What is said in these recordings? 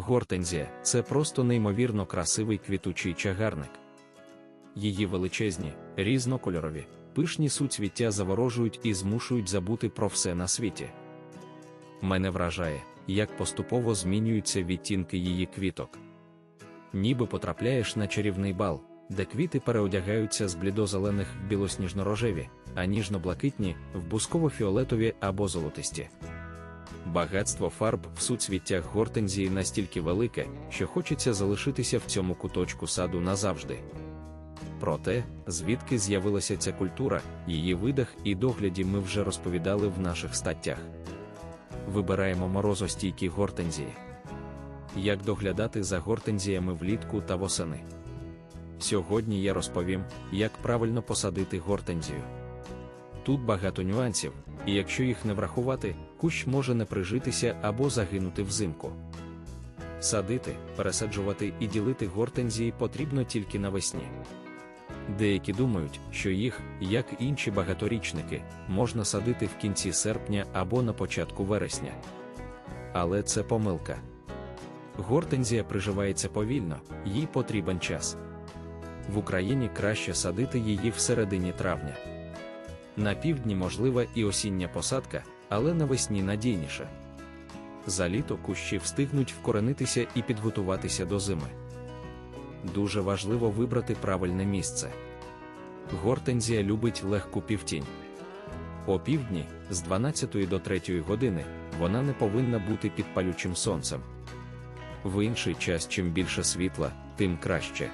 Гортензія це просто неймовірно красивий квітучий чагарник. Її величезні, різнокольорові, пишні суцвіття заворожують і змушують забути про все на світі. Мене вражає, як поступово змінюються відтінки її квіток. Ніби потрапляєш на чарівний бал, де квіти переодягаються з блідозелених в білосніжно-рожеві, а ніжно-блакитні в бусково-фіолетові або золотисті. Багатство фарб в суцвіттях гортензії настільки велике, що хочеться залишитися в цьому куточку саду назавжди. Про те, звідки з'явилася ця культура, її видах і догляді ми вже розповідали в наших статтях. Вибираємо морозостійкі гортензії. Як доглядати за гортензіями влітку та восени. Сьогодні я розповім, як правильно посадити гортензію. Тут багато нюансів, і якщо їх не врахувати, кущ може не прижитися або загинути взимку. Садити, пересаджувати і ділити гортензії потрібно тільки навесні. Деякі думають, що їх, як інші багаторічники, можна садити в кінці серпня або на початку вересня. Але це помилка. Гортензія приживається повільно, їй потрібен час. В Україні краще садити її в середині травня. На півдні можлива і осіння посадка, але навесні надійніше. За літо кущі встигнуть вкоренитися і підготуватися до зими. Дуже важливо вибрати правильне місце. Гортензія любить легку півтінь. О півдні, з 12 до 3 години, вона не повинна бути під палючим сонцем. В інший час, чим більше світла, тим краще.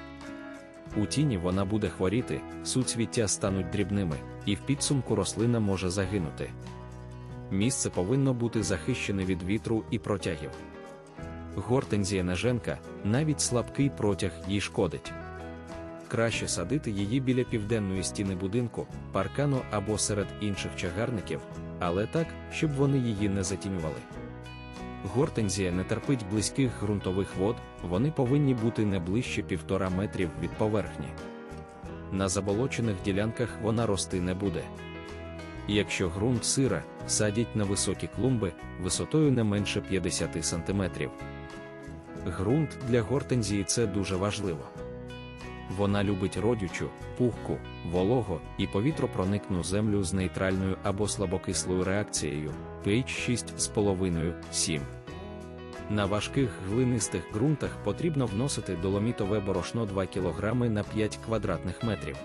У тіні вона буде хворіти, суцвіття стануть дрібними, і в підсумку рослина може загинути. Місце повинно бути захищене від вітру і протягів. Гортензія неженка, навіть слабкий протяг їй шкодить. Краще садити її біля південної стіни будинку, паркану або серед інших чагарників, але так, щоб вони її не затінювали. Гортензія не терпить близьких ґрунтових вод, вони повинні бути не ближче півтора метрів від поверхні. На заболочених ділянках вона рости не буде. Якщо ґрунт сира, садять на високі клумби висотою не менше 50 см. Ґрунт для гортензії це дуже важливо. Вона любить родючу, пухку, волого і повітропроникну землю з нейтральною або слабокислою реакцією pH 6,5-7. На важких глинистих ґрунтах потрібно вносити доломітове борошно 2 кг на 5 квадратних метрів.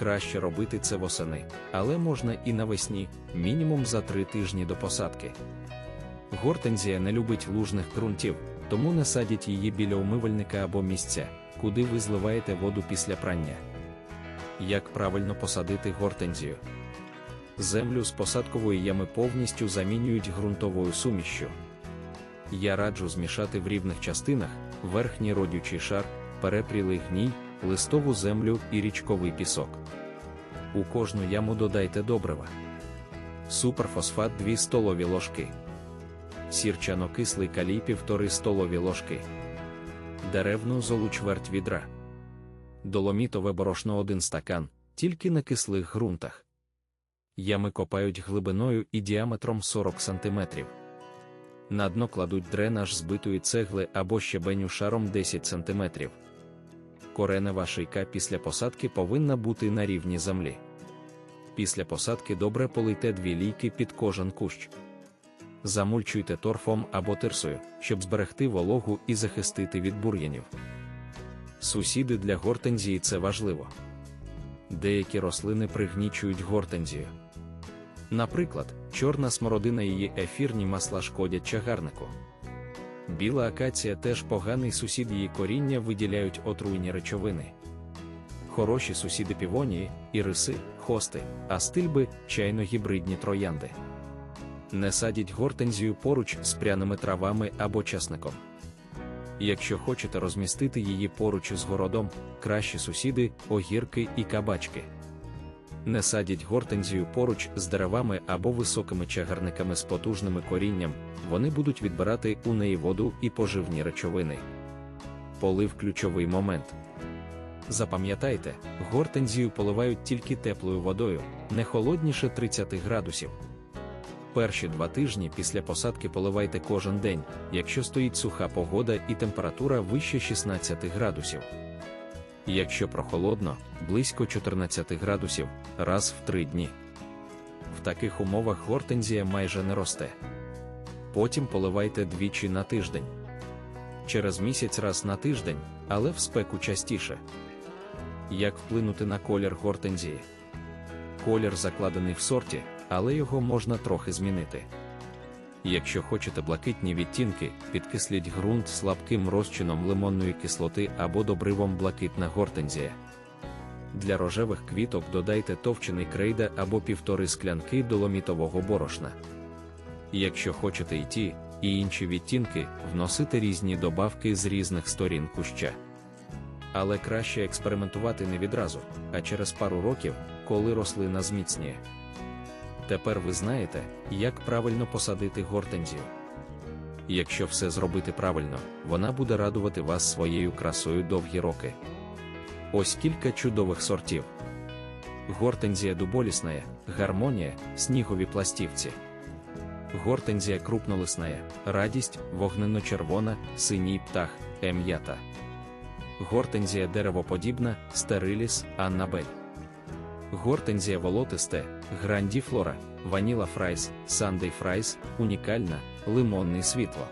Краще робити це восени, але можна і навесні, мінімум за 3 тижні до посадки. Гортензія не любить лужних ґрунтів, тому не садіть її біля умивальника або місця, куди ви зливаєте воду після прання. Як правильно посадити гортензію? Землю з посадкової ями повністю замінюють ґрунтовою сумішшю. Я раджу змішати в рівних частинах верхній родючий шар, перепрілий гній, листову землю і річковий пісок. У кожну яму додайте добрива. Суперфосфат 2 столові ложки. Сірчано-кислий калій 1,5 столові ложки. Деревну золу чверть відра. Доломітове борошно 1 стакан, тільки на кислих ґрунтах. Ями копають глибиною і діаметром 40 см. На дно кладуть дренаж збитої цегли або щебеню шаром 10 см. Коренева шийка після посадки повинна бути на рівні землі. Після посадки добре полийте дві лійки під кожен кущ. Замульчуйте торфом або тирсою, щоб зберегти вологу і захистити від бур'янів. Сусіди для гортензії це важливо. Деякі рослини пригнічують гортензію. Наприклад, чорна смородина її ефірні масла шкодять чагарнику. Біла акація теж поганий сусід її коріння виділяють отруйні речовини. Хороші сусіди півонії, іриси, хости, а стильби чайно-гібридні троянди. Не садіть гортензію поруч з пряними травами або часником. Якщо хочете розмістити її поруч з городом, кращі сусіди, огірки і кабачки. Не садіть гортензію поруч з деревами або високими чагарниками з потужними корінням, вони будуть відбирати у неї воду і поживні речовини. Полив ключовий момент. Запам'ятайте, гортензію поливають тільки теплою водою, не холодніше 30 градусів. Перші два тижні після посадки поливайте кожен день, якщо стоїть суха погода і температура вище 16 градусів. Якщо прохолодно, близько 14 градусів раз в 3 дні. В таких умовах гортензія майже не росте. Потім поливайте двічі на тиждень. Через місяць раз на тиждень, але в спеку частіше. Як вплинути на колір гортензії? Колір закладений в сорті, але його можна трохи змінити. Якщо хочете блакитні відтінки, підкисліть ґрунт слабким розчином лимонної кислоти або добривом блакитна гортензія. Для рожевих квіток додайте товчений крейда або півтори склянки доломітового борошна. Якщо хочете і ті, і інші відтінки, вносити різні добавки з різних сторін куща. Але краще експериментувати не відразу, а через пару років, коли рослина зміцніє. Тепер ви знаєте, як правильно посадити гортензію. Якщо все зробити правильно, вона буде радувати вас своєю красою довгі роки. Ось кілька чудових сортів: гортензія дуболісна, гармонія, снігові пластівці. Гортензія крупнолисна, радість, вогненно-червона, синій птах, ем'ята. Гортензія деревоподібна, стериліс, аннабель. Гортензія волотисте, грандіфлора, ваніла фрайс, сандей фрайс, унікальна, лимонний світло.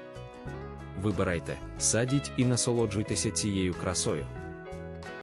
Вибирайте, садіть і насолоджуйтеся цією красою.